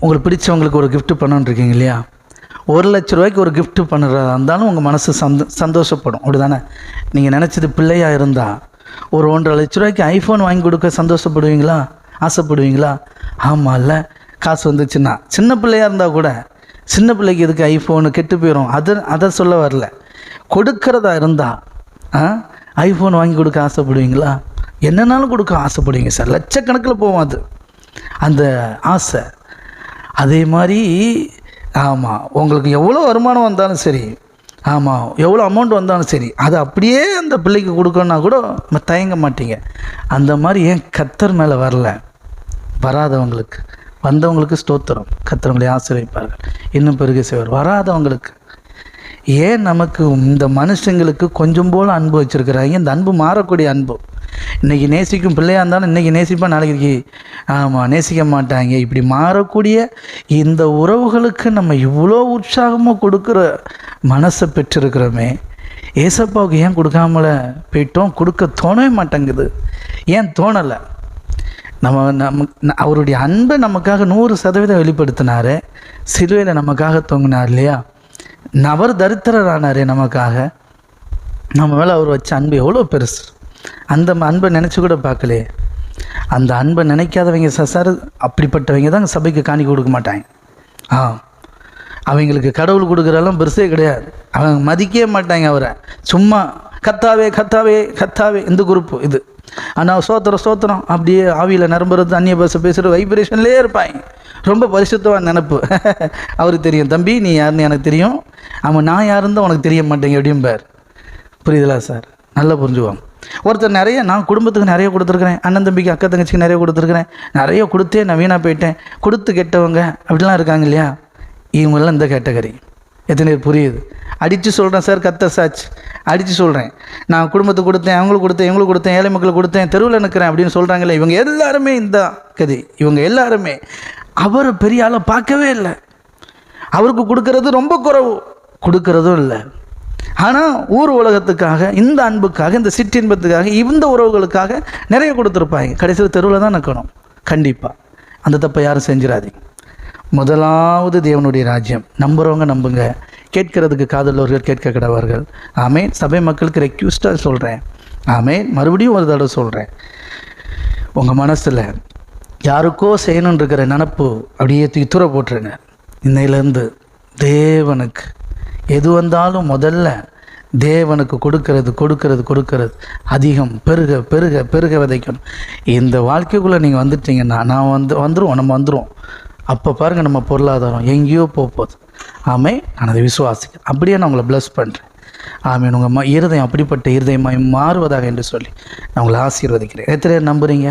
உங்களுக்கு பிடிச்சவங்களுக்கு ஒரு கிஃப்ட்டு பண்ணுன்னு இருக்கீங்க இல்லையா? ஒரு லட்ச ரூபாய்க்கு ஒரு கிஃப்ட்டு பண்ணுறதா இருந்தாலும் உங்கள் மனசு சந்தோ சந்தோஷப்படும். அப்படி தானே நீங்கள் நினச்சது பிள்ளையாக இருந்தால் ஒரு ஒன்றரை லட்ச ரூபாய்க்கு ஐஃபோன் வாங்கி கொடுக்க சந்தோஷப்படுவீங்களா? ஆசைப்படுவீங்களா? ஆமாம்ல காசு வந்துச்சுன்னா சின்ன பிள்ளையாக இருந்தால் கூட சின்ன பிள்ளைக்கு எதுக்கு ஐஃபோனு கெட்டு போயிடும் அதை அதை சொல்ல வரல. கொடுக்கறதா இருந்தால் ஆ? ஐஃபோன் வாங்கி கொடுக்க ஆசைப்படுவீங்களா? என்னன்னாலும் கொடுக்க ஆசைப்படுவீங்க சார். லட்சக்கணக்கில் போவோம் அது. அந்த ஆசை அதே மாதிரி ஆமாம் உங்களுக்கு எவ்வளோ வருமானம் வந்தாலும் சரி ஆமாம் எவ்வளோ அமௌண்ட் வந்தாலும் சரி அதை அப்படியே அந்த பிள்ளைக்கு கொடுக்கணுன்னா கூட நம்ம தயங்க மாட்டீங்க. அந்த மாதிரி ஏன் கத்தர் மேலே வரல? வராதவங்களுக்கு வந்தவங்களுக்கு ஸ்தோத்திரம். கத்தவங்களை ஆசிரியப்பார்கள் இன்னும் பெருகை செய்வார். வராதவங்களுக்கு ஏன் நமக்கு இந்த மனுஷங்களுக்கு கொஞ்சம் போல் அன்பு வச்சுருக்கிறாங்க? இந்த அன்பு மாறக்கூடிய அன்பு. இன்றைக்கி நேசிக்கும் பிள்ளையாக இருந்தாலும் இன்றைக்கி நேசிப்பா நாளைக்கு ஆமாம் நேசிக்க மாட்டாங்க. இப்படி மாறக்கூடிய இந்த உறவுகளுக்கு நம்ம இவ்வளோ உற்சாகமாக கொடுக்குற மனசை பெற்றிருக்கிறோமே. ஏசப்பாவுக்கு ஏன் கொடுக்காமல போயிட்டோம்? கொடுக்க தோணவே மாட்டேங்குது. ஏன் தோணலை? நம்ம நம்ம அவருடைய அன்பை நமக்காக நூறு சதவீதம் வெளிப்படுத்தினார். சிலுவையில் நமக்காக தொங்கினார் இல்லையா? நவர் தரித்திரரானாரே நமக்காக. நம்ம மேலே அவர் வச்ச அன்பு எவ்வளோ பெருசு. அந்த ம- அன்பை நினச்சி கூட பார்க்கலையே அந்த அன்பை நினைக்காதவங்க சார் அப்படிப்பட்டவங்க தான் சபைக்கு காணி கொடுக்க மாட்டாங்க. ஆ. அவங்களுக்கு கடவுள் கொடுக்குறெல்லாம் பெருசே கிடையாது. அவங்க மதிக்கவே மாட்டாங்க அவரை. சும்மா கத்தாவே கத்தாவே கத்தாவே இந்த குரூப்பு இது. ஆனால் சோத்திரம் சோத்திரம் அப்படியே ஆவியில் நிரம்புறது அந்நிய பாஷை பேசுகிற வைப்ரேஷன்லேயே இருப்பாங்க. ரொம்ப பரிசுத்தமாக நினப்பு. அவருக்கு தெரியும். தம்பி நீ யாருன்னு எனக்கு தெரியும். அவன் நான் யாருன்னு உனக்கு தெரிய மாட்டேங்க அப்படிம்பார். புரியுதுலா சார்? நல்லா புரிஞ்சுவாங்க ஒருத்தர் நிறைய நான் குடும்பத்துக்கு நிறைய கொடுத்துருக்குறேன். அண்ணன் தம்பிக்கு அக்கா தங்கச்சிக்கு நிறைய கொடுத்துருக்குறேன். நிறைய கொடுத்தே நான் வீணாக போயிட்டேன். கொடுத்து கெட்டவங்க அப்படிலாம் இருக்காங்க இல்லையா? இவங்கெல்லாம் இந்த கேட்டகரி. எத்தனை பேர் புரியுது? அடித்து சொல்கிறேன் சார் கத்த சாச் அடித்து சொல்கிறேன் நான் குடும்பத்துக்கு கொடுத்தேன் அவங்களுக்கு கொடுத்தேன் இவங்களுக்கு கொடுத்தேன் ஏழை மக்களுக்கு கொடுத்தேன் தெருவில் நிற்கிறேன் அப்படின்னு சொல்கிறாங்களே இவங்க எல்லாருமே இந்த கதி. இவங்க எல்லாருமே. அவரை பெரிய ஆளை பார்க்கவே இல்லை. அவருக்கு கொடுக்கறது ரொம்ப குறவு. கொடுக்கறதும் இல்லை. ஆனால் ஊர் உலகத்துக்காக இந்த அன்புக்காக இந்த சிற்றின்பத்துக்காக இந்த உறவுகளுக்காக நிறைய கொடுத்துருப்பாங்க. கடைசியில் தெருவில் தான் நிற்கணும் கண்டிப்பாக அந்த தப்பை யாரும் செஞ்சிடாதீங்க முதலாவது தேவனுடைய ராஜ்யம். நம்புகிறவங்க நம்புங்க. கேட்கறதுக்கு காதலவர்கள் கேட்க கிடவார்கள் ஆமே சபை மக்களுக்கு ரெக்யூஸ்டாக சொல்கிறேன் ஆமே மறுபடியும் ஒரு தடவை சொல்கிறேன் உங்கள் மனசில் யாருக்கோ செய்யணுன்ருக்கிற இருக்கிற நினப்பு அப்படியே தூக்கி தூர போட்டுருங்க. இன்னையிலேருந்து தேவனுக்கு எது வந்தாலும் முதல்ல தேவனுக்கு கொடுக்கறது கொடுக்கறது கொடுக்கறது. அதிகம் பெருக பெருக பெருக விதைக்கணும். இந்த வாழ்க்கைக்குள்ளே நீங்கள் வந்துட்டீங்கன்னா நான் வந்து வந்துருவோம் நம்ம வந்துருவோம். அப்போ பாருங்கள் நம்ம பொருளாதாரம் எங்கேயோ போக போகுது. ஆமே நான் அதை விசுவாசிக்கிறேன். அப்படியே நான் உங்களை ப்ளஸ் பண்ணுறேன் ஆமீன். உங்கள் ம இருதயம் அப்படிப்பட்ட இருதயமாய் மாறுவதாக என்று சொல்லி நான் உங்களை ஆசீர்வதிக்கிறேன். எத்தனை நம்புகிறீங்க நம்புறீங்க?